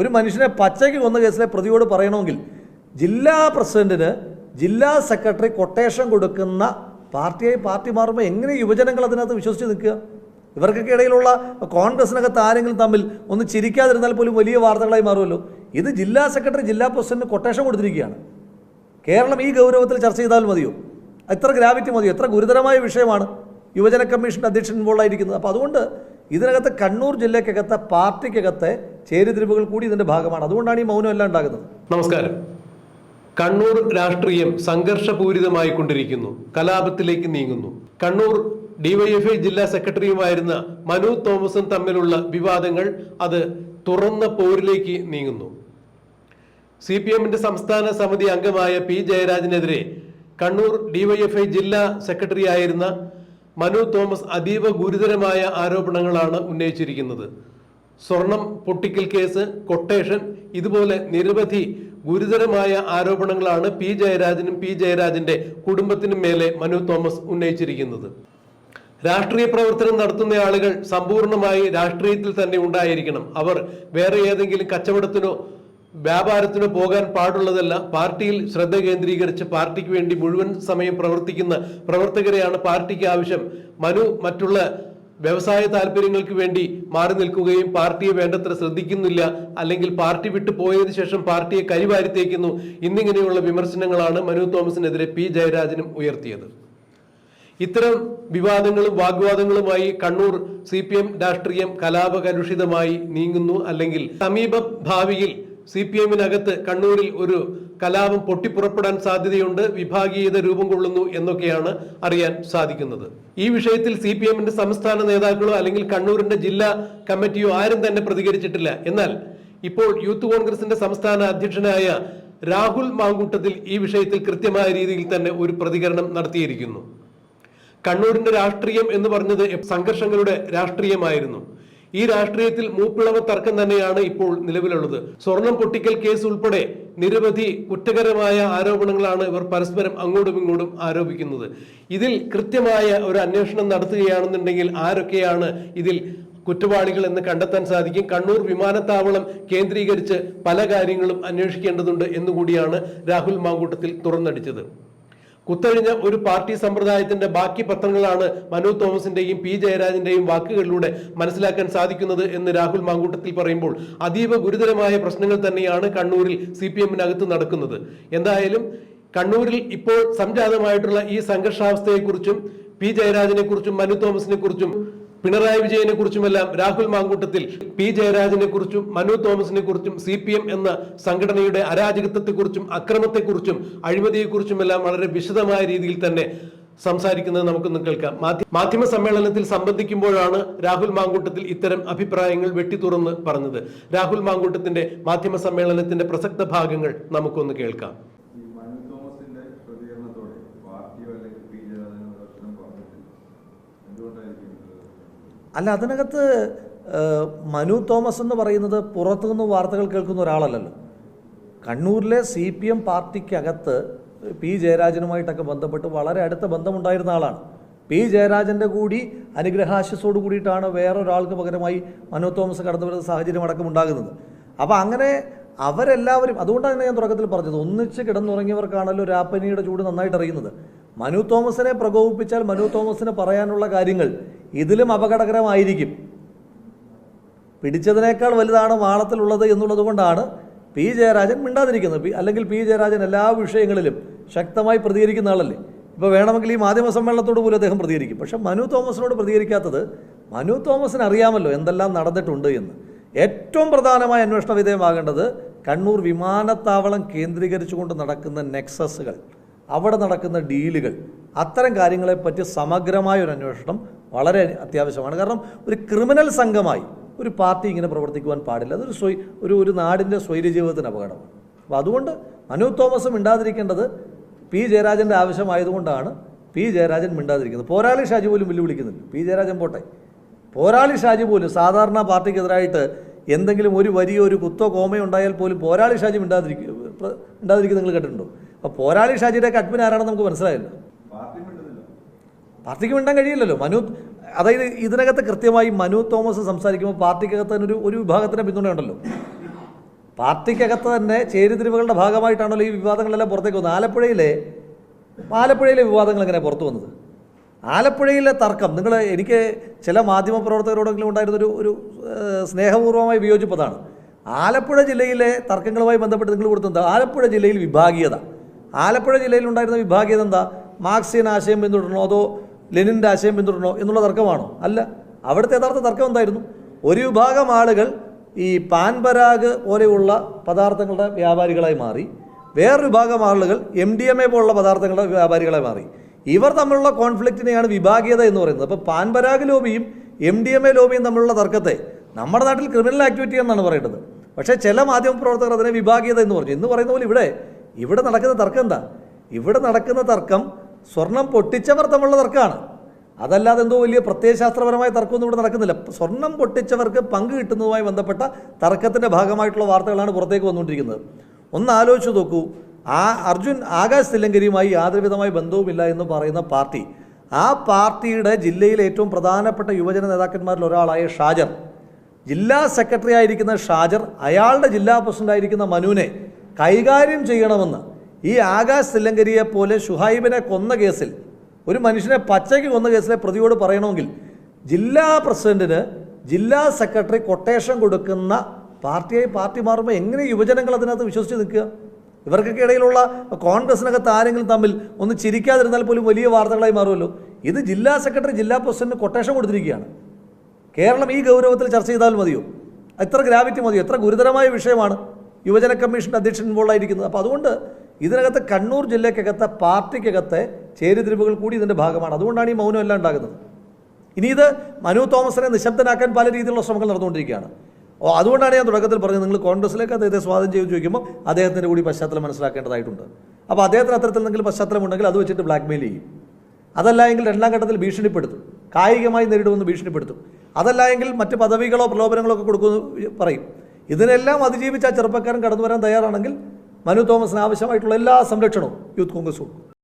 ഒരു മനുഷ്യനെ പച്ചയ്ക്ക് കൊന്ന കേസിലെ പ്രതിയോട് പറയണമെങ്കിൽ ജില്ലാ പ്രസിഡന്റിന് ജില്ലാ സെക്രട്ടറി കൊട്ടേഷൻ കൊടുക്കുന്ന പാർട്ടിയായി പാർട്ടി മാറുമ്പോൾ എങ്ങനെ യുവജനങ്ങൾ അതിനകത്ത് വിശ്വസിച്ച് നിൽക്കുക? ഇവർക്കൊക്കെ ഇടയിലുള്ള കോൺഗ്രസിനകത്ത് ആരെങ്കിലും തമ്മിൽ ഒന്ന് ചിരിക്കാതിരുന്നാൽ പോലും വലിയ വാർത്തകളായി മാറുമല്ലോ? ഇത് ജില്ലാ സെക്രട്ടറി ജില്ലാ പ്രസിഡന്റിന് കൊട്ടേഷൻ കൊടുത്തിരിക്കുകയാണ്. കേരളം ഈ ഗൗരവത്തിൽ ചർച്ച ചെയ്താൽ മതിയോ? എത്ര ഗ്രാവിറ്റി മതിയോ? എത്ര ഗുരുതരമായ വിഷയമാണ് യുവജന കമ്മീഷൻ അധ്യക്ഷൻ ഇൻവോൾവ് ആയിരിക്കുന്നത്. അപ്പോൾ അതുകൊണ്ട് ഇതിനകത്ത് കണ്ണൂർ ജില്ലയ്ക്കകത്തെ പാർട്ടിക്കകത്തെ ചേരിതിരിവുകൾ കൂടി ഇതിന്റെ ഭാഗമാണ്. അതുകൊണ്ടാണ് ഈ മൗനം എല്ലാം ഉണ്ടാകുന്നത്. നമസ്കാരം. കണ്ണൂർ രാഷ്ട്രീയം സംഘർഷപൂരിതമായി കൊണ്ടിരിക്കുന്നു കലാപത്തിലേക്ക് നീങ്ങുന്നു. കണ്ണൂർ ഡിവൈഎഫ്ഐ ജില്ലാ സെക്രട്ടറിയുമായിരുന്ന മനു തോമസും തമ്മിലുള്ള വിവാദങ്ങൾ അത് തുറന്ന പോരിലേക്ക് നീങ്ങുന്നു. സി പി എമ്മിന്റെ സംസ്ഥാന സമിതി അംഗമായ പി ജയരാജനെതിരെ കണ്ണൂർ ഡിവൈഎഫ്ഐ ജില്ലാ സെക്രട്ടറി ആയിരുന്ന മനു തോമസ് അതീവ ഗുരുതരമായ ആരോപണങ്ങളാണ് ഉന്നയിച്ചിരിക്കുന്നത്. സ്വർണം പൊട്ടിക്കൽ കേസ് കൊട്ടേഷൻ ഇതുപോലെ നിരവധി ഗുരുതരമായ ആരോപണങ്ങളാണ് പി ജയരാജനും പി ജയരാജന്റെ കുടുംബത്തിനും മേലെ മനു തോമസ് ഉന്നയിച്ചിരിക്കുന്നത്. രാഷ്ട്രീയ പ്രവർത്തനം നടത്തുന്ന ആളുകൾ സമ്പൂർണമായി രാഷ്ട്രീയത്തിൽ തന്നെ ഉണ്ടായിരിക്കണം. അവർ വേറെ ഏതെങ്കിലും കച്ചവടത്തിനോ വ്യാപാരത്തിനോ പോകാൻ പാടുള്ളതല്ല. പാർട്ടിയിൽ ശ്രദ്ധ കേന്ദ്രീകരിച്ച് പാർട്ടിക്ക് വേണ്ടി മുഴുവൻ സമയം പ്രവർത്തിക്കുന്ന പ്രവർത്തകരെയാണ് പാർട്ടിക്ക് ആവശ്യം. മനു മറ്റുള്ള വ്യവസായ താല്പര്യങ്ങൾക്ക് വേണ്ടി മാറി നിൽക്കുകയും പാർട്ടിയെ വേണ്ടത്ര ശ്രദ്ധിക്കുന്നില്ല അല്ലെങ്കിൽ പാർട്ടി വിട്ടു പോയതിനു ശേഷം പാർട്ടിയെ കരിവാരിത്തേക്കുന്നു എന്നിങ്ങനെയുള്ള വിമർശനങ്ങളാണ് മനു തോമസിനെതിരെ പി ജയരാജനും ഉയർത്തിയത്. ഇത്തരം വിവാദങ്ങളും വാഗ്വാദങ്ങളുമായി കണ്ണൂർ സി പി എം രാഷ്ട്രീയം കലാപകലുഷിതമായി നീങ്ങുന്നു അല്ലെങ്കിൽ സമീപ ഭാവിയിൽ സി പി എമ്മിനകത്ത് കണ്ണൂരിൽ ഒരു കലാപം പൊട്ടിപ്പുറപ്പെടാൻ സാധ്യതയുണ്ട് വിഭാഗീയത രൂപം കൊള്ളുന്നു എന്നൊക്കെയാണ് അറിയാൻ സാധിക്കുന്നത്. ഈ വിഷയത്തിൽ സി പി എമ്മിന്റെ സംസ്ഥാന നേതാക്കളോ അല്ലെങ്കിൽ കണ്ണൂരിന്റെ ജില്ലാ കമ്മിറ്റിയോ ആരും തന്നെ പ്രതികരിച്ചിട്ടില്ല. എന്നാൽ ഇപ്പോൾ യൂത്ത് കോൺഗ്രസിന്റെ സംസ്ഥാന അധ്യക്ഷനായ രാഹുൽ മാങ്കൂട്ടത്തിൽ ഈ വിഷയത്തിൽ കൃത്യമായ രീതിയിൽ തന്നെ ഒരു പ്രതികരണം നടത്തിയിരിക്കുന്നു. കണ്ണൂരിന്റെ രാഷ്ട്രീയം എന്ന് പറഞ്ഞത് സംഘർഷങ്ങളുടെ രാഷ്ട്രീയമായിരുന്നു. ഈ രാഷ്ട്രീയത്തിൽ മൂപ്പിളവ് തർക്കം തന്നെയാണ് ഇപ്പോൾ നിലവിലുള്ളത്. സ്വർണം പൊട്ടിക്കൽ കേസ് ഉൾപ്പെടെ നിരവധി കുറ്റകരമായ ആരോപണങ്ങളാണ് ഇവർ പരസ്പരം അങ്ങോട്ടും ഇങ്ങോട്ടും ആരോപിക്കുന്നത്. ഇതിൽ കൃത്യമായ ഒരു അന്വേഷണം നടത്തുകയാണെന്നുണ്ടെങ്കിൽ ആരൊക്കെയാണ് ഇതിൽ കുറ്റവാളികൾ എന്ന് കണ്ടെത്താൻ സാധിക്കും? കണ്ണൂർ വിമാനത്താവളം കേന്ദ്രീകരിച്ച് പല കാര്യങ്ങളും അന്വേഷിക്കേണ്ടതുണ്ട് എന്നുകൂടിയാണ് രാഹുൽ മാങ്കൂട്ടത്തിൽ തുറന്നടിച്ചത്. കുത്തഴിഞ്ഞ ഒരു പാർട്ടി സമ്പ്രദായത്തിന്റെ ബാക്കി പത്രങ്ങളാണ് മനു തോമസിന്റെയും പി ജയരാജന്റെയും വാക്കുകളിലൂടെ മനസ്സിലാക്കാൻ സാധിക്കുന്നത് എന്ന് രാഹുൽ മാങ്കൂട്ടത്തിൽ പറയുമ്പോൾ അതീവ ഗുരുതരമായ പ്രശ്നങ്ങൾ തന്നെയാണ് കണ്ണൂരിൽ സി പി എമ്മിനകത്ത് നടക്കുന്നത്. എന്തായാലും കണ്ണൂരിൽ ഇപ്പോൾ സംജാതമായിട്ടുള്ള ഈ സംഘർഷാവസ്ഥയെക്കുറിച്ചും പി ജയരാജനെ കുറിച്ചും മനു തോമസിനെ കുറിച്ചും പിണറായി വിജയനെ കുറിച്ചുമെല്ലാം രാഹുൽ മാങ്കൂട്ടത്തിൽ പി ജയരാജനെ കുറിച്ചും മനു തോമസിനെ കുറിച്ചും സി പി എം എന്ന സംഘടനയുടെ അരാജകത്വത്തെക്കുറിച്ചും അക്രമത്തെക്കുറിച്ചും അഴിമതിയെക്കുറിച്ചുമെല്ലാം വളരെ വിശദമായ രീതിയിൽ തന്നെ സംസാരിക്കുന്നത് നമുക്കൊന്ന് കേൾക്കാം. മാധ്യമ സമ്മേളനത്തിൽ സംബന്ധിക്കുമ്പോഴാണ് രാഹുൽ മാങ്കൂട്ടത്തിൽ ഇത്തരം അഭിപ്രായങ്ങൾ വെട്ടിത്തുറന്ന് പറഞ്ഞത്. രാഹുൽ മാങ്കൂട്ടത്തിന്റെ മാധ്യമ സമ്മേളനത്തിന്റെ പ്രസക്ത ഭാഗങ്ങൾ നമുക്കൊന്ന് കേൾക്കാം ഈ മനു തോമസിന്റെ പ്രതികരണത്തോടെ പാർട്ടിയോ അല്ലെങ്കിൽ പി ജയരാജനോ ഒരു അക്ഷരം പറഞ്ഞിട്ടില്ല എന്തുകൊണ്ടായിരിക്കും ഇത്? അല്ല അതിനകത്ത് മനു തോമസ് എന്ന് പറയുന്നത് പുറത്തുനിന്ന് വാർത്തകൾ കേൾക്കുന്ന ഒരാളല്ലല്ലോ. കണ്ണൂരിലെ സി പി എം പാർട്ടിക്കകത്ത് പി ജയരാജനുമായിട്ടൊക്കെ ബന്ധപ്പെട്ട് വളരെ അടുത്ത ബന്ധമുണ്ടായിരുന്ന ആളാണ്. പി ജയരാജന്റെ കൂടി അനുഗ്രഹാശിസോട് കൂടിയിട്ടാണ് വേറൊരാൾക്ക് പകരമായി മനു തോമസ് കടന്നു വരുന്ന സാഹചര്യം അടക്കം ഉണ്ടാകുന്നത്. അപ്പോൾ അങ്ങനെ അവരെല്ലാവരും അതുകൊണ്ടാണ് ഞാൻ തുടക്കത്തിൽ പറഞ്ഞത് ഒന്നിച്ച് കിടന്നുറങ്ങിയവർക്കാണല്ലോ രാപ്പനിയുടെ ചൂട് നന്നായിട്ട് അറിയുന്നത്. മനു തോമസിനെ പ്രകോപിപ്പിച്ചാൽ മനു തോമസിന് പറയാനുള്ള കാര്യങ്ങൾ ഇതിലും അപകടകരമായിരിക്കും. പിടിച്ചതിനേക്കാൾ വലുതാണ് മാളത്തിലുള്ളത് എന്നുള്ളത് കൊണ്ടാണ് പി ജയരാജൻ മിണ്ടാതിരിക്കുന്നത്. പി- അല്ലെങ്കിൽ പി ജയരാജൻ എല്ലാ വിഷയങ്ങളിലും ശക്തമായി പ്രതികരിക്കുന്ന ആളല്ലേ. ഇപ്പോൾ വേണമെങ്കിൽ ഈ മാധ്യമ സമ്മേളനത്തോട് പോലും അദ്ദേഹം പ്രതികരിക്കും. പക്ഷേ മനു തോമസിനോട് പ്രതികരിക്കാത്തത് മനു തോമസിന് അറിയാമല്ലോ എന്തെല്ലാം നടന്നിട്ടുണ്ട് എന്ന്. ഏറ്റവും പ്രധാനമായ അന്വേഷണ വിധേയമാകേണ്ടത് കണ്ണൂർ വിമാനത്താവളം കേന്ദ്രീകരിച്ചുകൊണ്ട് നടക്കുന്ന നെക്സസുകൾ. അവിടെ നടക്കുന്ന ഡീലുകൾ. അത്തരം കാര്യങ്ങളെപ്പറ്റി സമഗ്രമായ ഒരു അന്വേഷണം വളരെ അത്യാവശ്യമാണ്. കാരണം ഒരു ക്രിമിനൽ സംഘമായി ഒരു പാർട്ടി ഇങ്ങനെ പ്രവർത്തിക്കുവാൻ പാടില്ല. അതൊരു സ്വൈ ഒരു ഒരു നാടിന്റെ സ്വൈര്യ ജീവിതത്തിന് അപകടമാണ് അപ്പോൾ അതുകൊണ്ട് അനു തോമസും മിണ്ടാതിരിക്കേണ്ടത് പി ജയരാജന്റെ ആവശ്യമായതുകൊണ്ടാണ് പി ജയരാജൻ മിണ്ടാതിരിക്കുന്നത്. പോരാളി ഷാജി പോലും വെല്ലുവിളിക്കുന്നില്ല. പി ജയരാജൻ പോട്ടെ. പോരാളി ഷാജി പോലും സാധാരണ പാർട്ടിക്കെതിരായിട്ട് എന്തെങ്കിലും ഒരു വലിയ ഒരു കുത്തോ കോമയോ ഉണ്ടായാൽ പോലും പോരാളി ഷാജി മിണ്ടാതിരിക്കും മിണ്ടാതിരിക്കും നിങ്ങൾ കേട്ടിട്ടുണ്ടോ? അപ്പോൾ പോരാളി ഷാജിയുടെയൊക്കെ അഡ്മിൻ ആരാണെന്ന് നമുക്ക് മനസ്സിലായല്ലോ. പാർട്ടിക്ക് മിണ്ടാൻ കഴിയില്ലല്ലോ. മനു അതായത് ഇതിനകത്ത് കൃത്യമായി മനു തോമസ് സംസാരിക്കുമ്പോൾ പാർട്ടിക്കകത്ത് തന്നെ ഒരു ഒരു വിഭാഗത്തിന്റെ പിന്തുണയുണ്ടല്ലോ പാർട്ടിക്കകത്ത് തന്നെ ചേരിതിരിവുകളുടെ ഭാഗമായിട്ടാണല്ലോ ഈ വിവാദങ്ങളെല്ലാം പുറത്തേക്ക് വന്നത്. ആലപ്പുഴയിലെ ആലപ്പുഴയിലെ വിവാദങ്ങൾ എങ്ങനെ പുറത്തു വന്നത്? ആലപ്പുഴയിലെ തർക്കം നിങ്ങൾ എനിക്ക് ചില മാധ്യമ പ്രവർത്തകരോടെങ്കിലും ഉണ്ടായിരുന്നൊരു ഒരു സ്നേഹപൂർവമായി വിയോജിപ്പതാണ്. ആലപ്പുഴ ജില്ലയിലെ തർക്കങ്ങളുമായി ബന്ധപ്പെട്ട് നിങ്ങൾ കൊടുത്തത് ആലപ്പുഴ ജില്ലയിൽ വിഭാഗീയത. ആലപ്പുഴ ജില്ലയിൽ ഉണ്ടായിരുന്ന വിഭാഗീയത എന്താ? മാർക്സിയൻ ആശയം പിന്തുടരണോ അതോ ലെനിന്റെ ആശയം പിന്തുടരണോ എന്നുള്ള തർക്കമാണോ? അല്ല. അവിടുത്തെ യഥാർത്ഥ തർക്കം എന്തായിരുന്നു? ഒരു വിഭാഗം ആളുകൾ ഈ പാൻപരാഗ് പോലെയുള്ള പദാർത്ഥങ്ങളുടെ വ്യാപാരികളായി മാറി. വേറൊരു വിഭാഗം ആളുകൾ എം ഡി എം എ പോലുള്ള പദാർത്ഥങ്ങളുടെ വ്യാപാരികളായി മാറി. ഇവർ തമ്മിലുള്ള കോൺഫ്ലിക്റ്റിനെയാണ് വിഭാഗീയത എന്ന് പറയുന്നത്. അപ്പോൾ പാൻപരാഗ് ലോബിയും എം ഡി എം എ ലോബിയും തമ്മിലുള്ള തർക്കത്തെ നമ്മുടെ നാട്ടിൽ ക്രിമിനൽ ആക്ടിവിറ്റി എന്നാണ് പറയുന്നത് പക്ഷേ ചില മാധ്യമ പ്രവർത്തകർ അതിനെ വിഭാഗീയത എന്ന് പറഞ്ഞു. എന്ന് പറയുന്ന പോലെ ഇവിടെ ഇവിടെ നടക്കുന്ന തർക്കം എന്താ? ഇവിടെ നടക്കുന്ന തർക്കം സ്വർണം പൊട്ടിച്ചവർ തമ്മിലുള്ള തർക്കമാണ്. അതല്ലാതെ എന്തോ വലിയ പ്രത്യയശാസ്ത്രപരമായ തർക്കമൊന്നും ഇവിടെ നടക്കുന്നില്ല. സ്വർണം പൊട്ടിച്ചവർക്ക് പങ്ക് കിട്ടുന്നതുമായി ബന്ധപ്പെട്ട തർക്കത്തിന്റെ ഭാഗമായിട്ടുള്ള വാർത്തകളാണ് പുറത്തേക്ക് വന്നുകൊണ്ടിരിക്കുന്നത്. ഒന്ന് ആലോചിച്ച് നോക്കൂ. ആ അർജുൻ ആകാശ് തില്ലങ്കരിയുമായി യാതൊരുവിധമായ ബന്ധവുമില്ല എന്ന് പറയുന്ന പാർട്ടി. ആ പാർട്ടിയുടെ ജില്ലയിലെ ഏറ്റവും പ്രധാനപ്പെട്ട യുവജന നേതാക്കന്മാരിൽ ഒരാളായ ഷാജർ. ജില്ലാ സെക്രട്ടറി ആയിരിക്കുന്ന ഷാജർ അയാളുടെ ജില്ലാ പ്രസിഡന്റ് ആയിരിക്കുന്ന മനുവിനെ കൈകാര്യം ചെയ്യണമെന്ന് ഈ ആകാശ് സില്ലങ്കരിയെ പോലെ ഷുഹൈബിനെ കൊന്ന കേസിൽ ഒരു മനുഷ്യനെ പച്ചയ്ക്ക് കൊന്ന കേസിലെ പ്രതിയോട് പറയണമെങ്കിൽ ജില്ലാ പ്രസിഡന്റിന് ജില്ലാ സെക്രട്ടറി കൊട്ടേഷൻ കൊടുക്കുന്ന പാർട്ടിയായി പാർട്ടി മാറുമ്പോൾ എങ്ങനെ യുവജനങ്ങൾ അതിനകത്ത് വിശ്വസിച്ച് നിൽക്കുക? ഇവർക്കൊക്കെ ഇടയിലുള്ള കോൺഗ്രസിനകത്ത് ആരെങ്കിലും തമ്മിൽ ഒന്ന് ചിരിക്കാതിരുന്നാൽ പോലും വലിയ വാർത്തകളായി മാറുമല്ലോ. ഇത് ജില്ലാ സെക്രട്ടറി ജില്ലാ പ്രസിഡന്റിന് കൊട്ടേഷൻ കൊടുത്തിരിക്കുകയാണ്. കേരളം ഈ ഗൗരവത്തിൽ ചർച്ച ചെയ്താൽ മതിയോ? എത്ര ഗ്രാവിറ്റി മതിയോ? എത്ര ഗുരുതരമായ വിഷയമാണ് യുവജന കമ്മീഷന്റെ അധ്യക്ഷൻ ഇൻവോൾവ് ആയിരിക്കുന്നത്. അപ്പോൾ അതുകൊണ്ട് ഇതിനകത്ത് കണ്ണൂർ ജില്ലയ്ക്കകത്തെ പാർട്ടിക്കകത്തെ ചേരിതിരിവുകൾ കൂടി ഇതിന്റെ ഭാഗമാണ്. അതുകൊണ്ടാണ് ഈ മൗനം എല്ലാം ഉണ്ടാകുന്നത്. ഇനി ഇത് മനു തോമസിനെ നിശബ്ദനാക്കാൻ പല രീതിയിലുള്ള ശ്രമങ്ങൾ നടന്നുകൊണ്ടിരിക്കുകയാണ്. ഓ അതുകൊണ്ടാണ് ഞാൻ തുടക്കത്തിൽ പറഞ്ഞത് നിങ്ങൾ കോൺഗ്രസിലേക്ക് അദ്ദേഹത്തെ സ്വാധീനം ചെയ്ത് ചോദിക്കുമ്പോൾ അദ്ദേഹത്തിന്റെ കൂടി പശ്ചാത്തലം മനസ്സിലാക്കേണ്ടതായിട്ടുണ്ട്. അപ്പോൾ അദ്ദേഹത്തിന് അത്തരത്തിൽ എന്തെങ്കിലും പശ്ചാത്തലം ഉണ്ടെങ്കിൽ അത് വെച്ചിട്ട് ബ്ലാക്ക്മെയിൽ ചെയ്യും. അതല്ല എങ്കിൽ രണ്ടാം ഘട്ടത്തിൽ ഭീഷണിപ്പെടുത്തും. കായികമായി നേരിടുമെന്ന് ഭീഷണിപ്പെടുത്തും. അതല്ല എങ്കിൽ മറ്റ് പദവികളോ പ്രലോഭനങ്ങളോ ഒക്കെ കൊടുക്കുമെന്ന് പറയും. ഇതിനെല്ലാം അതിജീവിച്ച് ആ ചെറുപ്പക്കാരൻ കടന്നു വരാൻ തയ്യാറാണെങ്കിൽ മനു തോമസിന് ആവശ്യമായിട്ടുള്ള എല്ലാ സംരക്ഷണവും യൂത്ത് കോൺഗ്രസ് കൊടുക്കും.